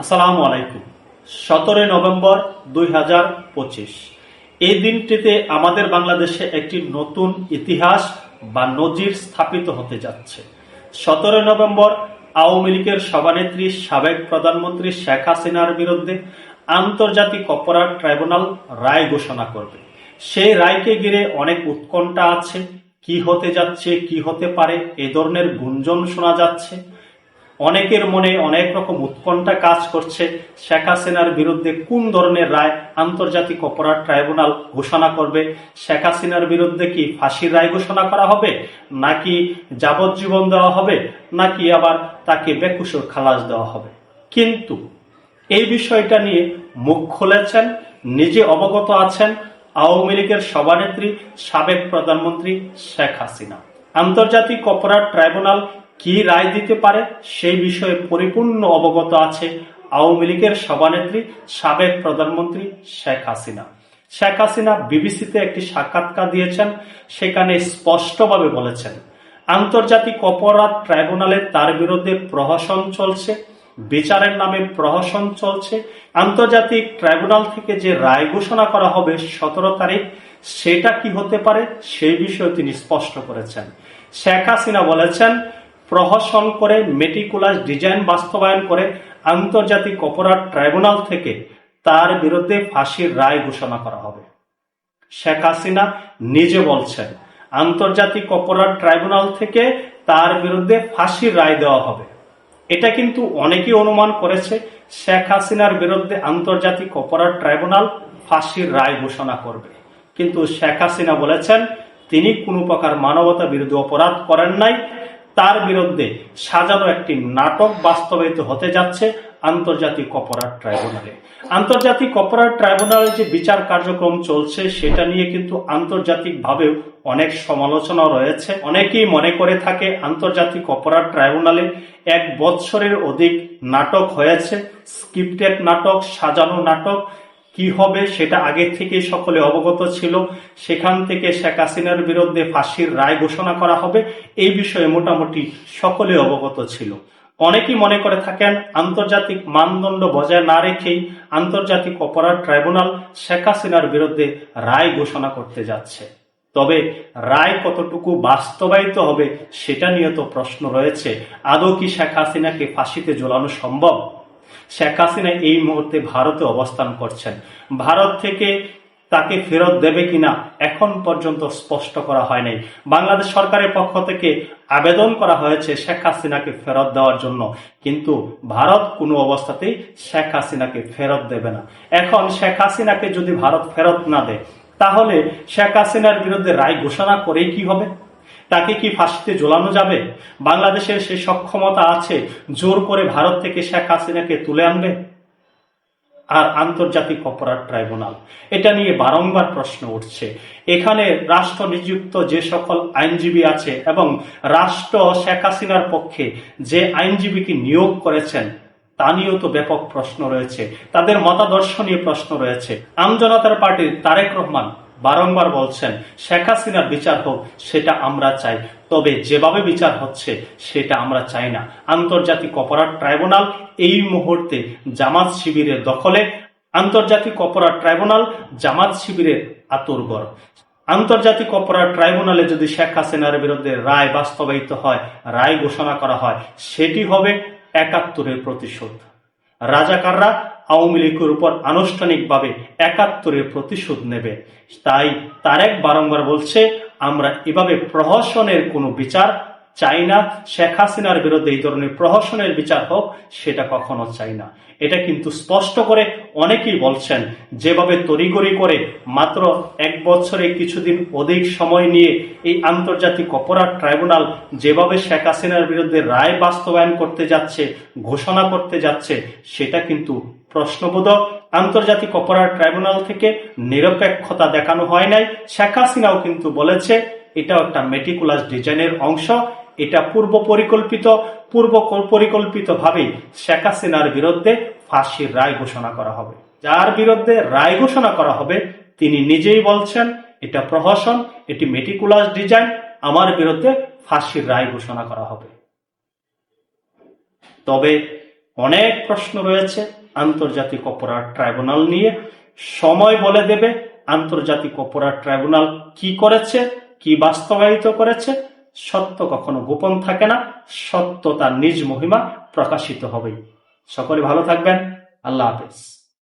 আসসালামু আলাইকুম। সতেরোই নভেম্বর দুই হাজার পঁচিশ। এই দিনটিতে আমাদের বাংলাদেশে একটি নতুন ইতিহাস বা নজির স্থাপিত হতে যাচ্ছে। সতেরোই নভেম্বর আওয়ামী লীগের সভানেত্রী, সাবেক প্রধানমন্ত্রী শেখ হাসিনার বিরুদ্ধে আন্তর্জাতিক অপরাধ ট্রাইব্যুনাল রায় ঘোষণা করবে। সেই রায়কে ঘিরে অনেক উৎকণ্ঠা আছে। কি হতে যাচ্ছে, কি হতে পারে, এ ধরনের গুঞ্জন শোনা যাচ্ছে। অনেকের মনে অনেক রকম উৎকণ্ঠা কাজ করছে। শেখ হাসিনার বিরুদ্ধে কোন ধরনের রায় আন্তর্জাতিক অপরাধ ট্রাইব্যুনাল ঘোষণা করবে? শেখ হাসিনার বিরুদ্ধে কি ফাঁসির রায় ঘোষণা করা হবে? নাকি যাবজ্জীবন দেওয়া হবে? নাকি আবার তাকে বেকুশোর খালাস দেওয়া হবে? কিন্তু এই বিষয়টা নিয়ে মুখ খুলেছেন, নিজে অবগত আছেন আওয়ামী লীগের সভানেত্রী, সাবেক প্রধানমন্ত্রী শেখ হাসিনা। আন্তর্জাতিক অপরাধ ট্রাইব্যুনাল কি রায় দিতে পারে সেই বিষয়ে পরিপূর্ণ অবগত আছে আওয়ামী লীগের সভানেত্রী, সাবেক প্রধানমন্ত্রী শেখ হাসিনা। শেখ হাসিনা বিবিসিতে একটি সাক্ষাৎকার দিয়েছেন, সেখানে স্পষ্টভাবে বলেছেন, আন্তর্জাতিক অপরাধ ট্রাইব্যুনালে তার বিরুদ্ধে প্রহসন চলছে, বিচারের নামে প্রহসন চলছে, আন্তর্জাতিক ট্রাইব্যুনাল থেকে যে রায় ঘোষণা করা হবে সতেরো তারিখ, সেটা কি হতে পারে সেই বিষয়ে তিনি স্পষ্ট করেছেন। শেখ হাসিনা বলেছেন প্রহসন করে মেটিকুলাস ডিজাইন বাস্তবায়ন করে আন্তর্জাতিক অপরাধ ট্রাইব্যুনাল থেকে তার বিরুদ্ধে ফাঁসির রায় ঘোষণা করা হবে। শেখ হাসিনা নিজে বলছেন, আন্তর্জাতিক অপরাধ ট্রাইব্যুনাল থেকে তার বিরুদ্ধে ফাঁসির রায় দেওয়া হবে। এটা কিন্তু অনেকেই অনুমান করেছে, শেখ হাসিনার বিরুদ্ধে আন্তর্জাতিক অপরাধ ট্রাইব্যুনাল ফাঁসির রায় ঘোষণা করবে। কিন্তু শেখ হাসিনা বলেছেন, তিনি কোনো প্রকার মানবতা বিরুদ্ধে অপরাধ করেন নাই তার বিরুদ্ধে সাজানো একটি নাটক বাস্তবায়িত হতে যাচ্ছে আন্তর্জাতিক অপরাধ ট্রাইব্যুনালে। আন্তর্জাতিক অপরাধ ট্রাইব্যুনালে যে বিচার কার্যক্রম চলছে, সেটা নিয়ে কিন্তু আন্তর্জাতিকভাবেও অনেক সমালোচনা রয়েছে। অনেকেই মনে করে থাকে আন্তর্জাতিক অপরাধ ট্রাইব্যুনালে এক বৎসরের অধিক নাটক হয়েছে। স্ক্রিপ্টেড নাটক, সাজানো নাটক কি হবে সেটা আগে থেকেই সকলে অবগত ছিল। সেখান থেকে শেখ হাসিনার বিরুদ্ধে ফাঁসির রায় ঘোষণা করা হবে। এই বিষয়ে মোটামুটি সকলে অবগত ছিল। অনেকেই মনে করে থাকেন, আন্তর্জাতিক মানদণ্ড বজায় না রেখেই আন্তর্জাতিক অপরাধ ট্রাইব্যুনাল শেখ হাসিনার বিরুদ্ধে রায় ঘোষণা করতে যাচ্ছে। তবে রায় কতটুকু বাস্তবায়িত হবে সেটা নিয়ে তো প্রশ্ন রয়েছে। আদৌ কি শেখ হাসিনাকে ফাঁসিতে ঝোলানো সম্ভব? শেখ হাসিনা এই মুহূর্তে ভারতে অবস্থান করছেন। ভারত থেকে তাকে ফেরত দেবে কিনা এখন পর্যন্ত স্পষ্ট করা হয় নাই বাংলাদেশ সরকারের পক্ষ থেকে আবেদন করা হয়েছে শেখ হাসিনাকে ফেরত দেওয়ার জন্য। কিন্তু ভারত কোনো অবস্থাতেই শেখ হাসিনাকে ফেরত দেবে না। এখন শেখ হাসিনাকে যদি ভারত ফেরত না দেয়, তাহলে শেখ হাসিনার বিরুদ্ধে রায় ঘোষণা করেই কি হবে? তাকে কি ফাঁসিতে ঝোলানো যাবে? বাংলাদেশের সে সক্ষমতা আছে জোর করে ভারত থেকে শেখ হাসিনাকে তুলে আনবে? আর আন্তর্জাতিক অপরাধ ট্রাইব্যুনাল। এটা নিয়ে বারংবার প্রশ্ন উঠছে। এখানে রাষ্ট্র নিযুক্ত যে সকল আইনজীবী আছে এবং রাষ্ট্র শেখ হাসিনার পক্ষে যে আইনজীবীকে নিয়োগ করেছেন, তা নিয়েও তো ব্যাপক প্রশ্ন রয়েছে। তাদের মতাদর্শ নিয়ে প্রশ্ন রয়েছে। আমজনতার পার্টির তারেক রহমান বারংবার বলছেন, শেখ হাসিনার বিচার হোক, সেটা আমরা চাই। তবে যেভাবে বিচার হচ্ছে, সেটা আমরা চাই না। আন্তর্জাতিক অপরাধ ট্রাইব্যুনাল এই মুহূর্তে জামাত শিবিরের দখলে। আন্তর্জাতিক অপরাধ ট্রাইব্যুনাল জামাত শিবিরের আতুরগড় আন্তর্জাতিক অপরাধ ট্রাইব্যুনালে যদি শেখ হাসিনার বিরুদ্ধে রায় বাস্তবায়িত হয়, রায় ঘোষণা করা হয়, সেটি হবে একাত্তরের প্রতিশোধ। রাজাকাররা আওয়ামী লীগের উপর আনুষ্ঠানিকভাবে একাত্তরের প্রতিশোধ নেবে। তাই তারেক বারংবার বলছে, আমরা এভাবে প্রহসনের কোনো বিচার চাই না। শেখ হাসিনার বিরুদ্ধে এই ধরনের প্রহসনের বিচার হোক, সেটা কখনো চাই না। এটা কিন্তু স্পষ্ট করে অনেকেই বলছেন, যেভাবে তড়িগড়ি করে মাত্র এক বছরে কিছুদিন অধিক সময় নিয়ে এই আন্তর্জাতিক অপরাধ ট্রাইব্যুনাল যেভাবে শেখ হাসিনার বিরুদ্ধে রায় বাস্তবায়ন করতে যাচ্ছে, ঘোষণা করতে যাচ্ছে, সেটা কিন্তু প্রশ্নবোধক আন্তর্জাতিক অপরাধ ট্রাইব্যুনাল থেকে নিরপেক্ষতা দেখানো হয় নাই। শেখ হাসিনাও কিন্তু বলেছে, এটাও একটা মেটিকুলাস ডিজাইনের অংশ। এটা পূর্ব পরিকল্পিত পূর্ব পরিকল্পিত ভাবে শেখ হাসিনার বিরুদ্ধে ফাঁসির রায় ঘোষণা করা হবে। যার বিরুদ্ধে রায় ঘোষণা করা হবে, তিনি নিজেই বলছেন, এটা প্রহসন, এটি মেটিকুলাস ডিজাইন আমার বিরুদ্ধে ফাঁসির রায় ঘোষণা করা হবে। তবে অনেক প্রশ্ন রয়েছে আন্তর্জাতিক অপরাধ ট্রাইব্যুনাল নিয়ে সময় বলে দেবে আন্তর্জাতিক অপরাধ ট্রাইব্যুনাল কি করেছে, কি বাস্তবায়িত করেছে, সত্য কখনো গোপন থাকে না, সত্য তার নিজ মহিমা প্রকাশিত হবে সকলে ভালো থাকবেন, আল্লাহ হাফেজ।